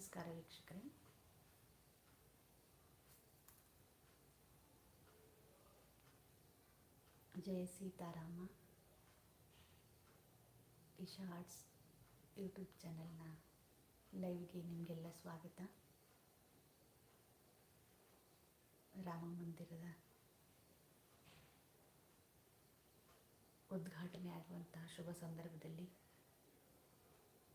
ನಮಸ್ಕಾರ ವೀಕ್ಷಕರೇ. ಜಯ ಸೀತಾರಾಮ. ಇಶಾ ಆರ್ಟ್ಸ್ ಯೂಟ್ಯೂಬ್ ಚಾನೆಲ್ನ ಲೈವ್ಗೆ ನಿಮಗೆಲ್ಲ ಸ್ವಾಗತ. ರಾಮ ಮಂದಿರದ ಉದ್ಘಾಟನೆ ಆಗುವಂತಹ ಶುಭ ಸಂದರ್ಭದಲ್ಲಿ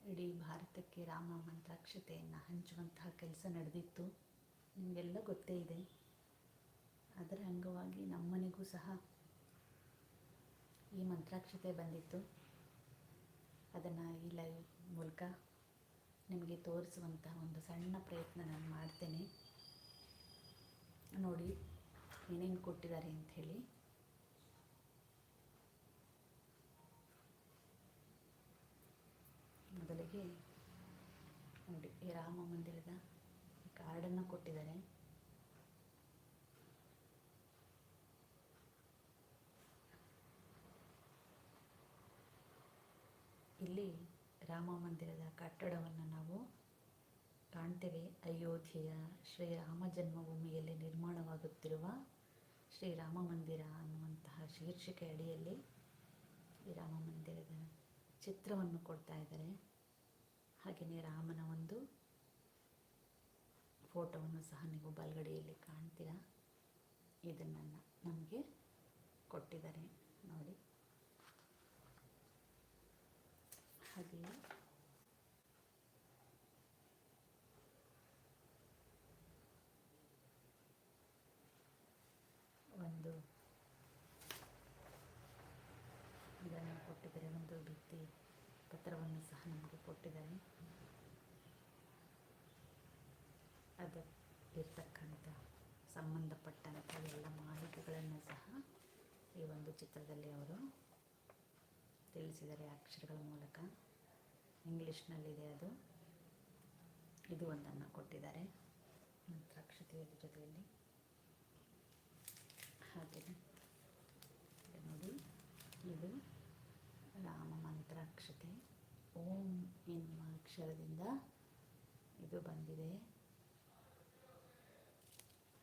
ಇಡೀ ಭಾರತಕ್ಕೆ ರಾಮ ಮಂತ್ರಾಕ್ಷತೆಯನ್ನು ಹಂಚುವಂತಹ ಕೆಲಸ ನಡೆದಿತ್ತು. ನಿಮಗೆಲ್ಲ ಗೊತ್ತೇ ಇದೆ. ಅದರ ಅಂಗವಾಗಿ ನಮ್ಮನೆಗೂ ಸಹ ಈ ಮಂತ್ರಾಕ್ಷತೆ ಬಂದಿತ್ತು. ಅದನ್ನು ಈ ಲೈವ್ ಮೂಲಕ ನಿಮಗೆ ತೋರಿಸುವಂತಹ ಒಂದು ಸಣ್ಣ ಪ್ರಯತ್ನ ನಾನು ಮಾಡ್ತೇನೆ. ನೋಡಿ ಏನೇನು ಕೊಟ್ಟಿದ್ದಾರೆ ಅಂಥೇಳಿ ನೋಡಿ, ಈ ರಾಮ ಮಂದಿರದ ಕಾರ್ಡನ್ನು ಕೊಟ್ಟಿದ್ದಾರೆ. ಇಲ್ಲಿ ರಾಮ ಮಂದಿರದ ಕಟ್ಟಡವನ್ನು ನಾವು ಕಾಣ್ತೇವೆ. ಅಯೋಧ್ಯೆಯ ಶ್ರೀರಾಮ ಜನ್ಮಭೂಮಿಯಲ್ಲಿ ನಿರ್ಮಾಣವಾಗುತ್ತಿರುವ ಶ್ರೀರಾಮ ಮಂದಿರ ಅನ್ನುವಂತಹ ಶೀರ್ಷಿಕೆ ಅಡಿಯಲ್ಲಿ ಈ ರಾಮ ಮಂದಿರದ ಚಿತ್ರವನ್ನು ಕೊಡ್ತಾ ಇದ್ದಾರೆ. ಹಾಗೆಯೇ ರಾಮನ ಒಂದು ಫೋಟೋವನ್ನು ಸಹ ನೀವು ಬಲಗಡೆಯಲ್ಲಿ ಕಾಣ್ತೀರಾ? ಇದನ್ನು ನಮಗೆ ಕೊಟ್ಟಿದ್ದಾರೆ ನೋಡಿ. ಹಾಗೆಯೇ ಒಂದು ಇದನ್ನು ಕೊಟ್ಟಿದ್ದಾರೆ, ಒಂದು ಭಿತ್ತಿ. ಪತ್ರವನ್ನು ಸಹ ನಮಗೆ ಕೊಟ್ಟಿದ್ದಾರೆ ಅದು ಇರ್ತಕ್ಕಂಥ ಸಂಬಂಧಪಟ್ಟಂಥ ಎಲ್ಲ ಮಾಹಿತಿಗಳನ್ನು ಸಹ ಈ ಒಂದು ಚಿತ್ರದಲ್ಲಿ ಅವರು ತಿಳಿಸಿದ್ದಾರೆ. ಅಕ್ಷರಗಳ ಮೂಲಕ. ಇಂಗ್ಲೀಷ್ನಲ್ಲಿದೆ ಅದು. ಇದು ಒಂದನ್ನು ಕೊಟ್ಟಿದ್ದಾರೆ. ಮಂತ್ರಾಕ್ಷತೆಯ ಜೊತೆಯಲ್ಲಿ. ಹಾಗೆ ನೋಡಿ. ಇದು ರಾಮ ಮಂತ್ರಾಕ್ಷತೆ ಓಂ ಎನ್ನುವ ಅಕ್ಷರದಿಂದ ಇದು ಬಂದಿದೆ.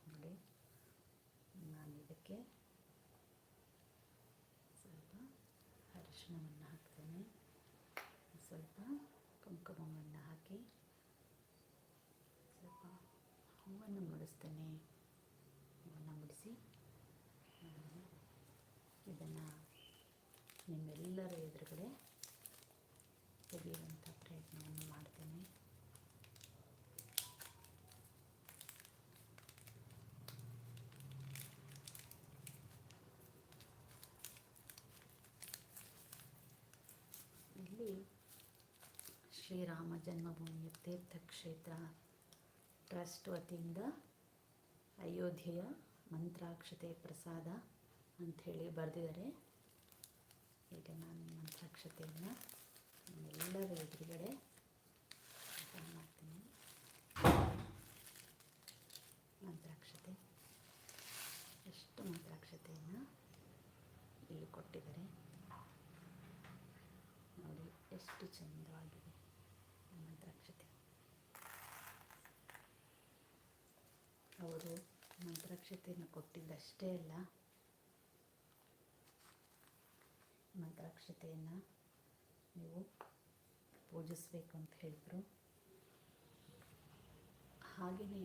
ನೋಡಿ, ನಾನು ಇದಕ್ಕೆ ಸ್ವಲ್ಪ ಅರಿಶಿಣವನ್ನು ಹಾಕ್ತೇನೆ. ಸ್ವಲ್ಪ ಕುಂಕುಮವನ್ನು ಹಾಕಿ ಸ್ವಲ್ಪ ಹೂವನ್ನು ಮುಡಿಸ್ತೇನೆ. ಹೂವನ್ನು ಮುಡಿಸಿ ಇದನ್ನು ನಿಮ್ಮೆಲ್ಲರ ಎದುರುಗಡೆ ತೆಗೆಯುವಂಥ ಪ್ರಯತ್ನವನ್ನು ಮಾಡ್ತೇನೆ. ಇಲ್ಲಿ ಶ್ರೀರಾಮ ಜನ್ಮಭೂಮಿಯ ತೀರ್ಥಕ್ಷೇತ್ರ ಟ್ರಸ್ಟ್ ವತಿಯಿಂದ ಅಯೋಧ್ಯೆಯ ಮಂತ್ರಾಕ್ಷತೆ ಪ್ರಸಾದ ಅಂಥೇಳಿ ಬರೆದಿದ್ದಾರೆ. ಈಗ ನಾನು ಮಂತ್ರಾಕ್ಷತೆಯನ್ನು ಎಲ್ಲರ ಎದುರುಗಡೆ ಮಾಡ್ತೀನಿ. ಮಂತ್ರಾಕ್ಷತೆ. ಎಷ್ಟು ಮಂತ್ರಾಕ್ಷತೆಯನ್ನು ಇಲ್ಲಿ ಕೊಟ್ಟಿದ್ದಾರೆ. ನೋಡಿ, ಎಷ್ಟು ಚಂದವಾಗಿದೆ ಮಂತ್ರಾಕ್ಷತೆ. ಅವರು ಮಂತ್ರಾಕ್ಷತೆಯನ್ನು ಕೊಟ್ಟಿದ್ದಷ್ಟೇ ಅಲ್ಲ, ಮಂತ್ರಾಕ್ಷತೆಯನ್ನು ನೀವು ಪೂಜಿಸಬೇಕು ಅಂತ ಹೇಳಿದರು. ಹಾಗೆಯೇ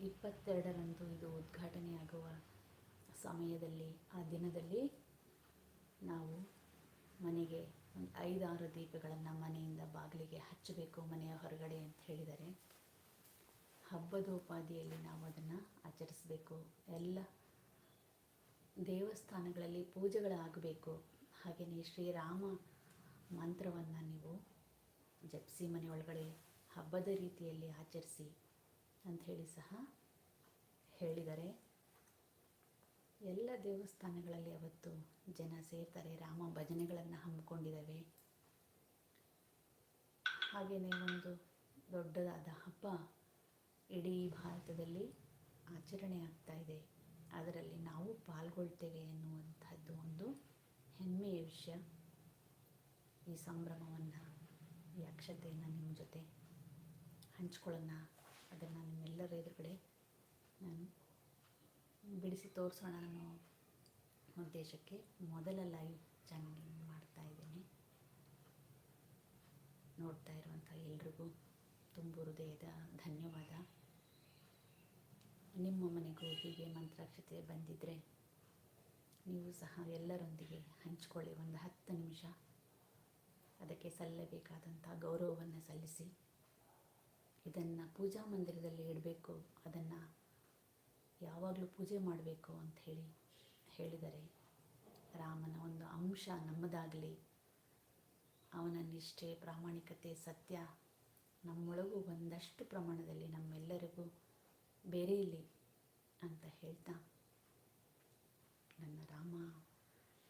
ಇಪ್ಪತ್ತೆರಡರಂದು ಇದು ಉದ್ಘಾಟನೆಯಾಗುವ ಸಮಯದಲ್ಲಿ, ಆ ದಿನದಲ್ಲಿ ನಾವು ಮನೆಗೆ ಒಂದು ಐದಾರು ದೀಪಗಳನ್ನು ಮನೆಯಿಂದ ಬಾಗಿಲಿಗೆ ಹಚ್ಚಬೇಕು, ಮನೆಯ ಹೊರಗಡೆ ಅಂತ ಹೇಳಿದ್ದಾರೆ ಹಬ್ಬದೋಪಾದಿಯಲ್ಲಿ ನಾವು ಅದನ್ನು ಆಚರಿಸಬೇಕು. ಎಲ್ಲ ದೇವಸ್ಥಾನಗಳಲ್ಲಿ ಪೂಜೆಗಳಾಗಬೇಕು. ಹಾಗೆಯೇ ಶ್ರೀರಾಮ ಮಂತ್ರವನ್ನು ನೀವು ಜಪಿಸಿ ಮನೆ ಒಳಗಡೆ ಹಬ್ಬದ ರೀತಿಯಲ್ಲಿ ಆಚರಿಸಿ ಅಂತ ಹೇಳಿ ಸಹ ಹೇಳಿದರೆ ಎಲ್ಲ ದೇವಸ್ಥಾನಗಳಲ್ಲಿ ಅವತ್ತು ಜನ ಸೇರ್ತಾರೆ, ರಾಮ ಭಜನೆಗಳನ್ನು ಹಮ್ಮಿಕೊಂಡಿದ್ದಾವೆ. ಹಾಗೆಯೇ ಒಂದು ದೊಡ್ಡದಾದ ಹಬ್ಬ ಇಡೀ ಭಾರತದಲ್ಲಿ ಆಚರಣೆ ಆಗ್ತಾ ಇದೆ. ಅದರಲ್ಲಿ ನಾವು ಪಾಲ್ಗೊಳ್ತೇವೆ ಎನ್ನುವಂಥದ್ದು ಒಂದು ಹೆಮ್ಮೆಯ ವಿಷಯ. ಈ ಸಂಭ್ರಮವನ್ನು, ಈ ಅಕ್ಷತೆಯನ್ನು ನಿಮ್ಮ ಜೊತೆ ಹಂಚ್ಕೊಳ್ಳೋಣ. ಅದನ್ನು ನಿಮ್ಮೆಲ್ಲರ ಎದುರುಗಡೆ ನಾನು ಬಿಡಿಸಿ ತೋರಿಸೋಣ ಅನ್ನೋ ಉದ್ದೇಶಕ್ಕೆ ಮೊದಲ ಲೈವ್ ಚಾನಲ್ ಮಾಡ್ತಾ ಇದ್ದೀನಿ. ನೋಡ್ತಾ ಇರುವಂಥ ಎಲ್ರಿಗೂ ತುಂಬು ಹೃದಯದ ಧನ್ಯವಾದ. ನಿಮ್ಮ ಮನೆಗೂ ಹೀಗೆ ಮಂತ್ರಾಕ್ಷತೆ ಬಂದಿದ್ದರೆ ನೀವು ಸಹ ಎಲ್ಲರೊಂದಿಗೆ ಹಂಚ್ಕೊಳ್ಳಿ. ಒಂದು ಹತ್ತು ನಿಮಿಷ. ಅದಕ್ಕೆ ಸಲ್ಲಬೇಕಾದಂಥ ಗೌರವವನ್ನು ಸಲ್ಲಿಸಿ ಇದನ್ನು ಪೂಜಾ ಮಂದಿರದಲ್ಲಿ ಇಡಬೇಕು, ಅದನ್ನು ಯಾವಾಗಲೂ ಪೂಜೆ ಮಾಡಬೇಕು ಅಂತ ಹೇಳಿ ಹೇಳಿದರೆ ರಾಮನ ಒಂದು ಅಂಶ ನಮ್ಮದಾಗಲಿ. ಅವನ ನಿಷ್ಠೆ, ಪ್ರಾಮಾಣಿಕತೆ, ಸತ್ಯ ನಮ್ಮೊಳಗೂ ಒಂದಷ್ಟು ಪ್ರಮಾಣದಲ್ಲಿ ನಮ್ಮೆಲ್ಲರಿಗೂ ಬೇರೆಯಲ್ಲಿ ಅಂತ ಹೇಳ್ತಾ ನನ್ನ ರಾಮ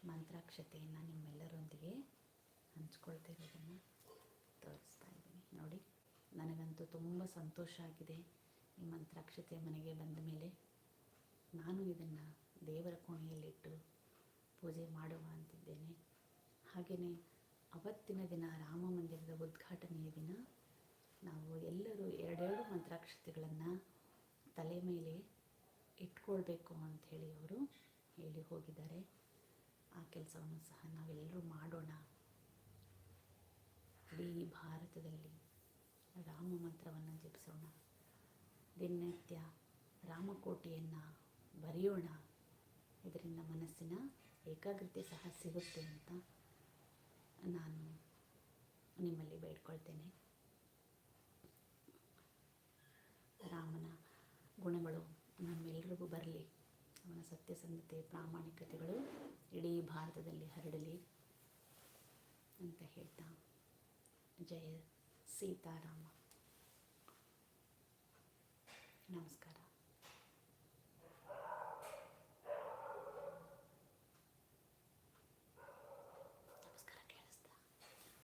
ಮಂತ್ರಾಕ್ಷತೆಯನ್ನು ನಿಮ್ಮೆಲ್ಲರೊಂದಿಗೆ ಹಂಚ್ಕೊಳ್ತಾ ಇರೋದನ್ನು ತೋರಿಸ್ತಾ ಇದ್ದೀನಿ. ನೋಡಿ, ನನಗಂತೂ ತುಂಬ ಸಂತೋಷ ಆಗಿದೆ ಈ ಮಂತ್ರಾಕ್ಷತೆ ಮನೆಗೆ ಬಂದ ಮೇಲೆ. ನಾನು ಇದನ್ನು ದೇವರ ಕೋಣೆಯಲ್ಲಿಟ್ಟು ಪೂಜೆ ಮಾಡುವ ಅಂತಿದ್ದೇನೆ. ಹಾಗೆಯೇ ಅವತ್ತಿನ ದಿನ ರಾಮ ಮಂದಿರದ ಉದ್ಘಾಟನೆಯ ದಿನ ನಾವು ಎಲ್ಲರೂ ಎರಡೆರಡು ಮಂತ್ರಾಕ್ಷತೆಗಳನ್ನು ತಲೆ ಮೇಲೆ ಇಟ್ಕೊಳ್ಬೇಕು ಅಂಥೇಳಿ ಅವರು ಹೇಳಿ ಹೋಗಿದ್ದಾರೆ. ಆ ಕೆಲಸವನ್ನು ಸಹ ನಾವೆಲ್ಲರೂ ಮಾಡೋಣ ಇಡೀ ಭಾರತದಲ್ಲಿ ರಾಮ ಮಂತ್ರವನ್ನು ಜಪಿಸೋಣ. ದಿನನಿತ್ಯ ರಾಮಕೋಟಿಯನ್ನು ಬರೆಯೋಣ. ಇದರಿಂದ ಮನಸ್ಸಿನ ಏಕಾಗ್ರತೆ ಸಹ ಸಿಗುತ್ತೆ ಅಂತ ನಾನು ನಿಮ್ಮಲ್ಲಿ ಬೇಡ್ಕೊಳ್ತೇನೆ. ರಾಮನ ಗುಣಗಳು ನಮ್ಮೆಲ್ಲರಿಗೂ ಬರಲಿ. ಅವನ ಸತ್ಯಸಂಧತೆ, ಪ್ರಾಮಾಣಿಕತೆಗಳು ಇಡೀ ಭಾರತದಲ್ಲಿ ಹರಡಲಿ ಅಂತ ಹೇಳ್ತಾ ಜಯ ಸೀತಾರಾಮ ನಮಸ್ಕಾರ